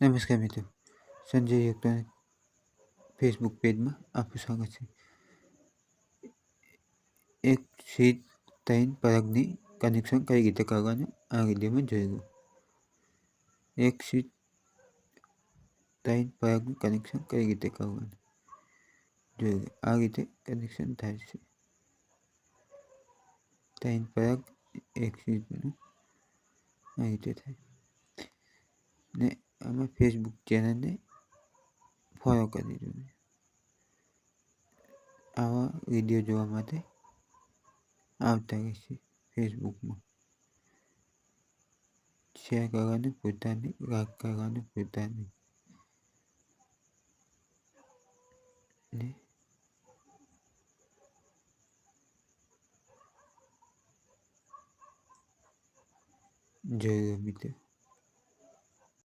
નમસ્કાર મિત્રો Sanjay electronic Facebook પેજમાં આપનું સ્વાગત છે એક સીટ ત્રણ પરાગની કનેક્શન કઈ રીતે કરવાનું આ વિડીયોમાં જોયું એક સીટ ત્રણ પરાગનું કનેક્શન કઈ રીતે કરવાનું જોયું આ રીતે કનેક્શન થાય છે ત્રણ પરાગ એક સીટનું આ રીતે થાય ને આમાં ફેસબુક ચેનલને ફોલો કરી દીધું આવા વીડિયો જોવા માટે આવતા રહેશે ફેસબુકમાં શેર કરવાનું પોતાની લાઈક કરવાનું પોતાની ને જોયું મિત્રો